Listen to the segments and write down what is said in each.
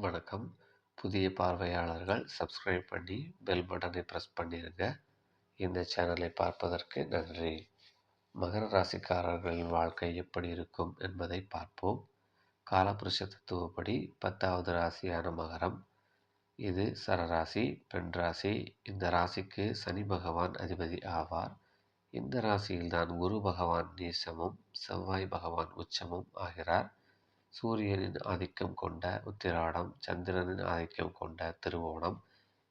வணக்கம். புதிய பார்வையாளர்கள் சப்ஸ்கிரைப் பண்ணி பெல் பட்டனை ப்ரெஸ் பண்ணிடுங்க இந்த சேனலை பார்ப்பதற்கு நன்றி. மகர ராசிக்காரர்களின் வாழ்க்கை எப்படி இருக்கும் என்பதை பார்ப்போம். காலபுருஷ தத்துவப்படி பத்தாவது ராசியான மகரம். இது சரராசி பெண் ராசி. இந்த ராசிக்கு சனி பகவான் அதிபதி ஆவார். இந்த ராசியில்தான் குரு பகவான் நீசமும் செவ்வாய் பகவான் உச்சமும் ஆகிறார். சூரியனின் ஆதிக்கம் கொண்ட உத்திராடம் சந்திரனின் ஆதிக்கம் கொண்ட திருவோணம்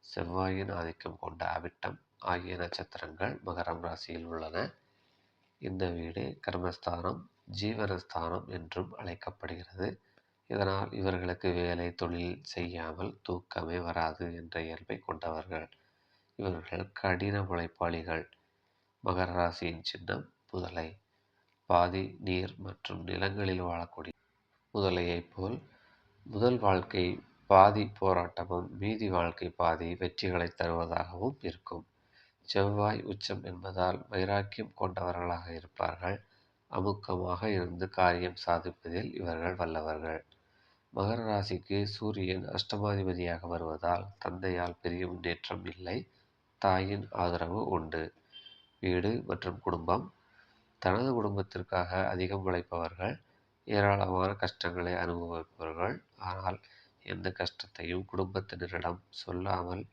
செவ்வாயின் ஆதிக்கம் கொண்ட அவிட்டம் ஆகிய நட்சத்திரங்கள் மகரம் ராசியில் உள்ளன. இந்த வீடு கர்மஸ்தானம் ஜீவனஸ்தானம் என்றும் அழைக்கப்படுகிறது. இதனால் இவர்களுக்கு வேலை தொழில் செய்யாமல் தூக்கமே வராது என்ற இயல்பை கொண்டவர்கள். இவர்கள் கடின உழைப்பாளிகள். மகர ராசியின் சின்னம் புதலை பாதி நீர் மற்றும் நிலங்களில் வாழக்கூடிய முதலையைப் போல் முதல் வாழ்க்கை பாதி போராட்டமும் மீதி வாழ்க்கை பாதி வெற்றிகளை தருவதாகவும் இருக்கும். செவ்வாய் உச்சம் என்பதால் வைராக்கியம் கொண்டவர்களாக இருப்பார்கள். அமுக்கமாக இருந்து காரியம் சாதிப்பதில் இவர்கள் வல்லவர்கள். மகர ராசிக்கு சூரியன் அஷ்டமாதிபதியாக வருவதால் தந்தையால் பெரிய முன்னேற்றம் இல்லை தாயின் ஆதரவு உண்டு. வீடு மற்றும் குடும்பம். தனது குடும்பத்திற்காக அதிகம் உழைப்பவர்கள். ஏராளமான கஷ்டங்களை அனுபவிப்பவர்கள். ஆனால் எந்த கஷ்டத்தையும் குடும்பத்தினரிடம் சொல்லாமல்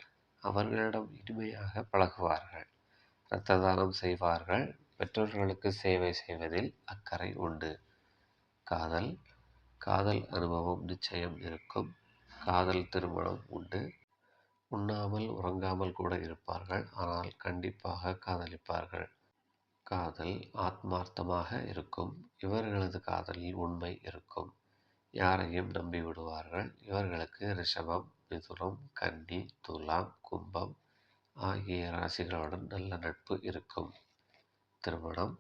அவர்களிடம் இனிமையாக பழகுவார்கள். இரத்த தானம் செய்வார்கள். பெற்றோர்களுக்கு சேவை செய்வதில் அக்கறை உண்டு. காதல் காதல் அனுபவம் நிச்சயம் இருக்கும். காதல் திருமணம் உண்டு. உண்ணாமல் உறங்காமல் கூட இருப்பார்கள். ஆனால் கண்டிப்பாக காதலிப்பார்கள். காதல் ஆத்மார்த்தமாக இருக்கும். இவர்களது காதலில் உண்மை இருக்கும். யாரையும் நம்பி விடுவார்கள். இவர்களுக்கு ரிஷபம் மிதுனம் கன்னி துலாம் கும்பம் ஆகிய ராசிகளுடன் நல்ல நட்பு இருக்கும். திருமணம்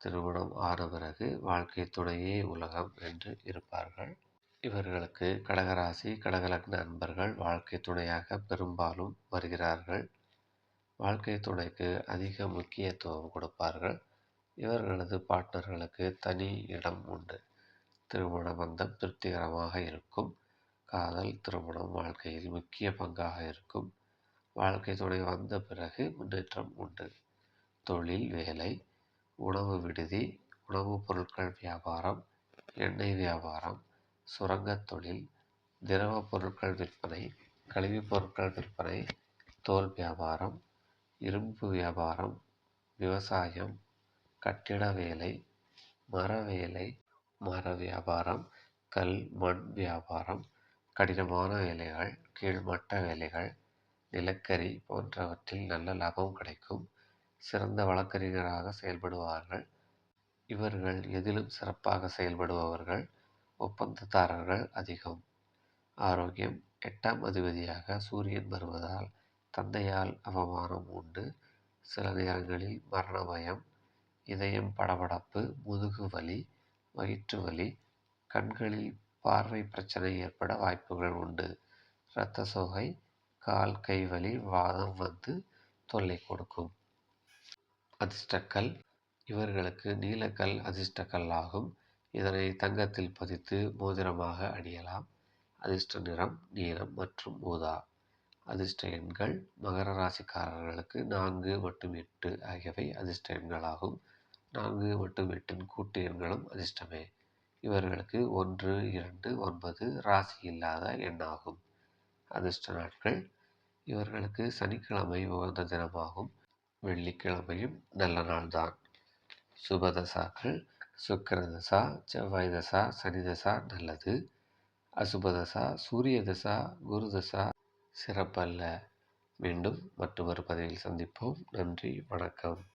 திருமணம் ஆன பிறகு வாழ்க்கை துணையே உலகம் என்று இருப்பார்கள். இவர்களுக்கு கடகராசி கடகலக்ன நண்பர்கள் வாழ்க்கை துணையாக பெரும்பாலும் வருகிறார்கள். வாழ்க்கை துணைக்கு அதிக முக்கியத்துவம் கொடுப்பார்கள். இவர்களது பார்ட்னர்களுக்கு தனி இடம் உண்டு. திருமண பந்தம் திருப்திகரமாக இருக்கும். காதல் திருமணம் வாழ்க்கையில் முக்கிய பங்காக இருக்கும். வாழ்க்கை துணை வந்த பிறகு முன்னேற்றம் உண்டு. தொழில் வேலை உணவு விடுதி உணவுப் பொருட்கள் வியாபாரம் எண்ணெய் வியாபாரம் சுரங்கத் தொழில் திரவப் பொருட்கள் விற்பனை கழிவுப் பொருட்கள் விற்பனை தோல் வியாபாரம் இரும்பு வியாபாரம் விவசாயம் கட்டிட வேலை மர வேலை மர வியாபாரம் கல் மண் வியாபாரம் கடினமான வேலைகள் கீழ்மட்ட வேலைகள் நிலக்கரி போன்றவற்றில் நல்ல லாபம் கிடைக்கும். சிறந்த வழக்கறிஞராக செயல்படுவார்கள். இவர்கள் எதிலும் சிறப்பாக செயல்படுபவர்கள். ஒப்பந்ததாரர்கள் அதிகம். ஆரோக்கியம். எட்டாம் அதிபதியாக சூரியன் வருவதால் தந்தையால் அவமானம் உண்டு. சில நேரங்களில் மரண பயம் இதயம் படபடப்பு முதுகு வலி வயிற்று வலி கண்களில் பார்வை பிரச்சனை ஏற்பட வாய்ப்புகள் உண்டு. இரத்த சோகை கால் கை வலி வாதம் வந்து தொல்லை கொடுக்கும். அதிர்ஷ்டக்கல் இவர்களுக்கு நீலக்கல் அதிர்ஷ்டக்கல் ஆகும். இதனை தங்கத்தில் பதித்து மோதிரமாக அணியலாம். அதிர்ஷ்ட நிறம் நீலம் மற்றும் ஊதா. அதிர்ஷ்ட எண்கள் மகர ராசிக்காரர்களுக்கு நான்கு மற்றும் எட்டு ஆகியவை அதிர்ஷ்ட எண்களாகும் நான்கு மற்றும் எட்டின் கூட்டு எண்களும் அதிர்ஷ்டமே. இவர்களுக்கு ஒன்று இரண்டு ஒன்பது ராசி இல்லாத எண்ணாகும். அதிர்ஷ்ட நாட்கள். இவர்களுக்கு சனிக்கிழமை உகந்த தினமாகும். வெள்ளிக்கிழமையும் நல்ல நாள்தான். சுபதசாக்கள் சுக்கரதசா செவ்வாய் தசா சனி தசா நல்லது. அசுபதசா சூரிய தசா குரு தசா சிறப்பல்ல. மீண்டும் மற்றொரு பதிவில் சந்திப்போம். நன்றி. வணக்கம்.